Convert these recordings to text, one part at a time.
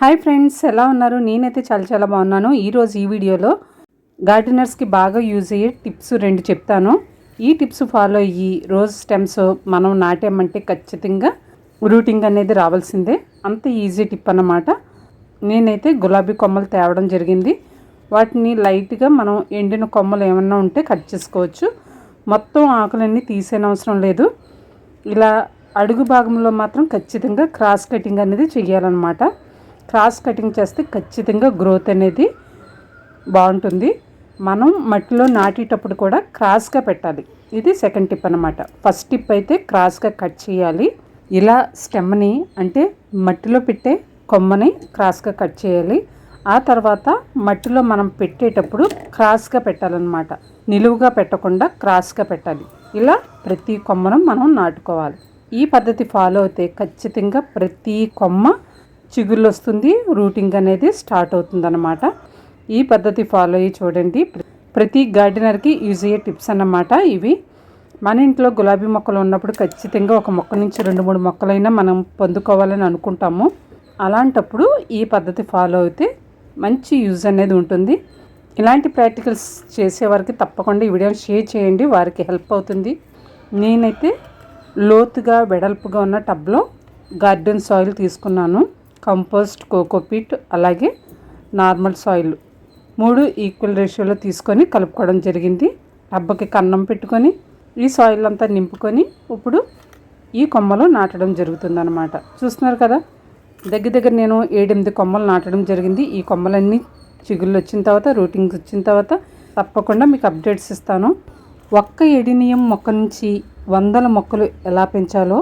Hi friends ఎలా ఉన్నారు? నేనైతే చాలా చాలా బాగున్నాను. ఈరోజు ఈ వీడియోలో గార్డెనర్స్కి బాగా యూజ్ అయ్యే టిప్స్ రెండు చెప్తాను. ఈ టిప్స్ ఫాలో అయ్యి రోజ్ స్టెమ్స్ మనం నాటామంటే ఖచ్చితంగా రూటింగ్ అనేది రావాల్సిందే. అంత ఈజీ టిప్ అన్నమాట. నేనైతే గులాబీ కొమ్మలు తేవడం జరిగింది. వాటిని లైట్గా మనం ఎండిన కొమ్మలు ఏమన్నా ఉంటే కట్ చేసుకోవచ్చు. మొత్తం ఆకులన్నీ తీసేనవసరం లేదు. ఇలా అడుగు భాగంలో మాత్రం ఖచ్చితంగా క్రాస్ కటింగ్ అనేది చేయాలన్నమాట క్రాస్ కటింగ్ చేస్తే ఖచ్చితంగా గ్రోత్ అనేది బాగుంటుంది. మనం మట్టిలో నాటేటప్పుడు కూడా క్రాస్గా పెట్టాలి. ఇది సెకండ్ టిప్ అనమాట ఫస్ట్ టిప్ అయితే క్రాస్గా కట్ చేయాలి. ఇలా స్టెమ్ని అంటే మట్టిలో పెట్టే కొమ్మని క్రాస్గా కట్ చేయాలి. ఆ తర్వాత మట్టిలో మనం పెట్టేటప్పుడు క్రాస్గా పెట్టాలన్నమాట. నిలువుగా పెట్టకుండా క్రాస్గా పెట్టాలి. ఇలా ప్రతి కొమ్మను మనం నాటుకోవాలి. ఈ పద్ధతి ఫాలో అయితే ఖచ్చితంగా ప్రతి కొమ్మ చిగుళ్ళు వస్తుంది రూటింగ్ అనేది స్టార్ట్ అవుతుందన్నమాట. ఈ పద్ధతి ఫాలో అయ్యి చూడండి. ప్రతి గార్డెనర్కి యూజ్ అయ్యే టిప్స్ అన్నమాట ఇవి. మన ఇంట్లో గులాబీ మొక్కలు ఉన్నప్పుడు ఖచ్చితంగా ఒక మొక్క నుంచి రెండు మూడు మొక్కలైనా మనం పొందుకోవాలని అనుకుంటాము. అలాంటప్పుడు ఈ పద్ధతి ఫాలో అయితే మంచి యూజ్ అనేది ఉంటుంది. ఇలాంటి ప్రాక్టికల్స్ చేసేవారికి తప్పకుండా ఈ వీడియోని షేర్ చేయండి. వారికి హెల్ప్ అవుతుంది. నేనైతే లోతుగా వెడల్పుగా ఉన్న టబ్లో గార్డెన్ సాయిల్ తీసుకున్నాను. కంపోస్ట్ కోకోపీట్ అలాగే నార్మల్ సాయిల్ మూడు ఈక్వల్ రేషియోలో తీసుకొని కలుపుకోవడం జరిగింది. రబ్బకి కన్నం పెట్టుకొని ఈ సాయిల్ అంతా నింపుకొని ఇప్పుడు ఈ కొమ్మలు నాటడం జరుగుతుందన్నమాట. చూస్తున్నారు కదా దగ్గర దగ్గర నేను ఏడెనిమిది కొమ్మలు నాటడం జరిగింది. ఈ కొమ్మలన్నీ చిగుళ్ళు వచ్చిన తర్వాత రూటింగ్స్ వచ్చిన తర్వాత తప్పకుండా మీకు అప్డేట్స్ ఇస్తాను. ఒక్క ఎడినియం మొక్క నుంచి వందల మొక్కలు ఎలా పెంచాలో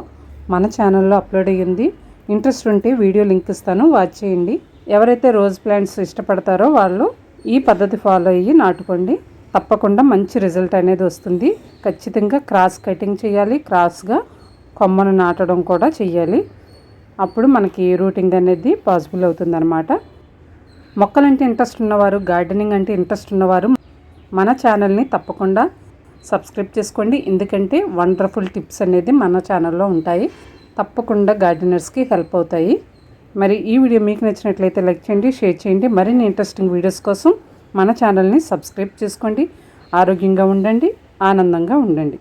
మన ఛానల్లో అప్లోడ్ అయ్యింది. ఇంట్రెస్ట్ ఉంటే వీడియో లింక్ ఇస్తాను వాచ్ చేయండి. ఎవరైతే రోజ్ ప్లాంట్స్ ఇష్టపడతారో వాళ్ళు ఈ పద్ధతి ఫాలో అయ్యి నాటుకోండి. తప్పకుండా మంచి రిజల్ట్ అనేది వస్తుంది. ఖచ్చితంగా క్రాస్ కటింగ్ చేయాలి క్రాస్గా కొమ్మను నాటడం కూడా చేయాలి అప్పుడు మనకి రూటింగ్ అనేది పాసిబుల్ అవుతుందన్నమాట. మొక్కలంటే ఇంట్రెస్ట్ ఉన్నవారు గార్డెనింగ్ అంటే ఇంట్రెస్ట్ ఉన్నవారు మన ఛానల్ని తప్పకుండా సబ్స్క్రైబ్ చేసుకోండి. ఎందుకంటే వండర్ఫుల్ టిప్స్ అనేది మన ఛానల్లో ఉంటాయి. తప్పకుండా గార్డెనర్స్కి హెల్ప్ అవుతాయి. మరి ఈ వీడియో మీకు నచ్చినట్లయితే లైక్ చేయండి షేర్ చేయండి. మరిన్ని ఇంట్రెస్టింగ్ వీడియోస్ కోసం మన ఛానల్ని సబ్స్క్రైబ్ చేసుకోండి. ఆరోగ్యంగా ఉండండి ఆనందంగా ఉండండి.